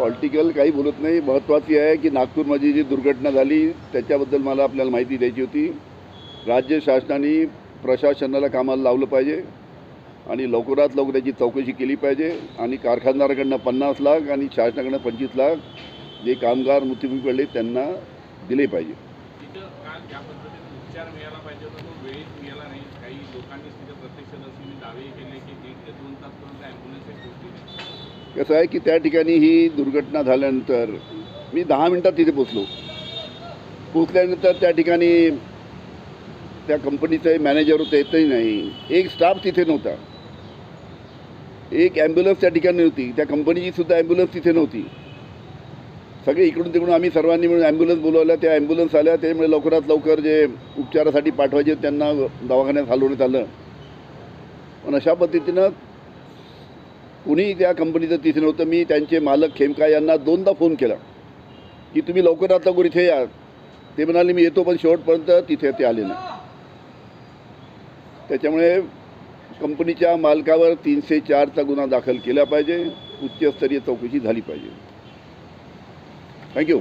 Political काही बोलत नाही. महत्त्वाची आहे की नागपूरमध्ये जी दुर्घटना झाली त्याच्याबद्दल मला आपल्याला माहिती द्यायची होती. राज्य शासनाने प्रशासनाला कामाला लावलं पाहिजे आणि लवकरात लवकर याची चौकशी केली पाहिजे आणि कारखानदाराकडनं पन्नास लाख आणि शासनाकडनं पंचवीस लाख जे कामगार मृत्यूमुखी पडले त्यांना दिले पाहिजे. उपचार मिळाला पाहिजे होता तो वेळेत मिळाला नाही. काही लोकांनी तिथे दावे केले की दीड ते दोन तास कसं आहे की त्या ठिकाणी ही दुर्घटना झाल्यानंतर मी दहा मिनटात तिथे पोचलो पोचल्यानंतर त्या ठिकाणी त्या कंपनीचे मॅनेजर होते येतही नाही. एक स्टाफ तिथे नव्हता. एक ॲम्ब्युलन्स त्या ठिकाणी नव्हती त्या कंपनीची सुद्धा ॲम्ब्युलन्स तिथे नव्हती. सगळे इकडून तिकडून आम्ही सर्वांनी मिळून ॲम्ब्युलन्स बोलवल्या. त्या ॲम्ब्युलन्स आल्या. त्यामुळे लवकरात लवकर जे उपचारासाठी पाठवायचे त्यांना दवाखान्यात हलवण्यात आलं. पण अशा पद्धतीनं कुणीही त्या कंपनीचं तिथे नव्हतं. मी त्यांचे मालक खेमका यांना दोनदा फोन केला की तुम्ही लवकरात लवकर इथे या. ते म्हणाले मी येतो पण शेवटपर्यंत तिथे ते आले नाही. त्याच्यामुळे कंपनीच्या मालकावर तीनशे चारचा गुन्हा दाखल केला पाहिजे. उच्चस्तरीय चौकशी झाली पाहिजे. थँक्यू